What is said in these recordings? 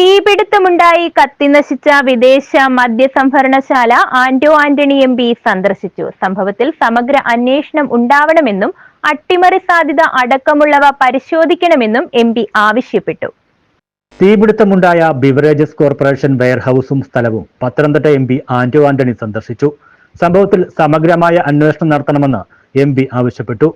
തീപിടുത്തമുണ്ടായി കത്തിനശിച്ച വിദേശ മദ്യ സംഭരണശാല ആന്റോ ആന്റണി എം പി സന്ദർശിച്ചു. സംഭവത്തിൽ സമഗ്ര അന്വേഷണം ഉണ്ടാവണമെന്നും അട്ടിമറി സാധ്യത അടക്കമുള്ളവ പരിശോധിക്കണമെന്നും എം പി ആവശ്യപ്പെട്ടു. തീപിടുത്തമുണ്ടായ ബിവറേജസ് കോർപ്പറേഷൻ വെയർഹൌസും സ്ഥലവും പത്തനംതിട്ട എം പി ആന്റോ ആന്റണി സന്ദർശിച്ചു. സംഭവത്തിൽ സമഗ്രമായ അന്വേഷണം നടത്തണമെന്ന് എം പി ആവശ്യപ്പെട്ടു.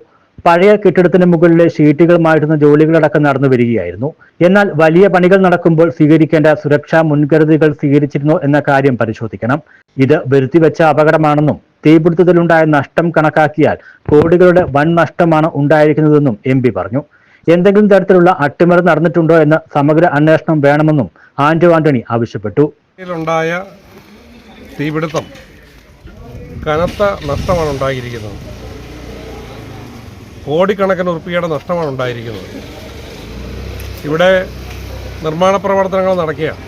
പഴയ കെട്ടിടത്തിന് മുകളിലെ ഷീറ്റുകൾ മാറ്റുന്ന ജോലികളടക്കം നടന്നു വരികയായിരുന്നു. എന്നാൽ വലിയ പണികൾ നടക്കുമ്പോൾ സ്വീകരിക്കേണ്ട സുരക്ഷാ മുൻകരുതലുകൾ സ്വീകരിച്ചിരുന്നോ എന്ന കാര്യം പരിശോധിക്കണം. ഇത് വരുത്തിവെച്ച അപകടമാണെന്നും തീപിടുത്തത്തിലുണ്ടായ നഷ്ടം കണക്കാക്കിയാൽ കോടികളുടെ വൻ നഷ്ടമാണ് ഉണ്ടായിരിക്കുന്നതെന്നും എം പറഞ്ഞു. എന്തെങ്കിലും തരത്തിലുള്ള അട്ടിമറി നടന്നിട്ടുണ്ടോ എന്ന സമഗ്ര അന്വേഷണം വേണമെന്നും ആന്റോ ആന്റണി ആവശ്യപ്പെട്ടു. തീപിടുത്തം കനത്ത നഷ്ടമാണ് ഉണ്ടായിരിക്കുന്നത്. കോടിക്കണക്കിന് ഉറുപ്പികയുടെ നഷ്ടമാണ് ഉണ്ടായിരിക്കുന്നത്. ഇവിടെ നിർമ്മാണ പ്രവർത്തനങ്ങൾ നടക്കുകയാണ്.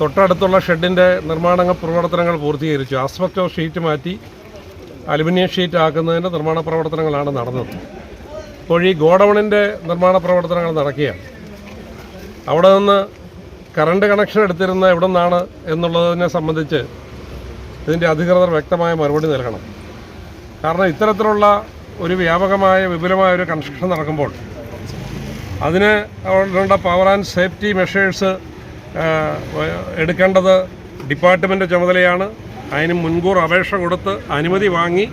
തൊട്ടടുത്തുള്ള ഷെഡിന്റെ നിർമ്മാണ പ്രവർത്തനങ്ങൾ പൂർത്തീകരിച്ചു. ആസ്പെക്ടോ ഷീറ്റ് മാറ്റി അലുമിനിയം ഷീറ്റ് ആക്കുന്നതിന്റെ നിർമ്മാണ പ്രവർത്തനങ്ങളാണ് നടന്നത്. ഇപ്പോൾ ഈ ഗോഡൗണിന്റെ നിർമ്മാണ പ്രവർത്തനങ്ങൾ നടക്കുകയാണ്. അവിടെ നിന്ന് കറണ്ട് കണക്ഷൻ എടുത്തിരുന്ന എവിടെ നിന്നാണ് എന്നുള്ളതിനെ സംബന്ധിച്ച് ഇതിന്റെ അധികൃതർ വ്യക്തമായ മറുപടി നൽകണം. കാരണം ഇത്തരത്തിലുള്ള ഒരു വ്യാപകമായ വിപുലമായ ഒരു കൺസ്ട്രക്ഷൻ നടക്കുമ്പോൾ അതിന് ഉള്ള പവർ ആൻഡ് സേഫ്റ്റി മെഷേഴ്സ് എടുക്കേണ്ടത് ഡിപ്പാർട്ട്മെന്റ് ചുമതലയാണ്. അതിന് മുൻകൂർ അപേക്ഷ കൊടുത്ത് അനുമതി വാങ്ങി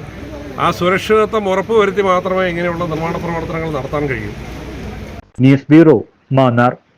ആ സുരക്ഷിതത്വം ഉറപ്പുവരുത്തി മാത്രമേ ഇങ്ങനെയുള്ള നിർമ്മാണ പ്രവർത്തനങ്ങൾ നടത്താൻ കഴിയൂ. News bureau Mannar.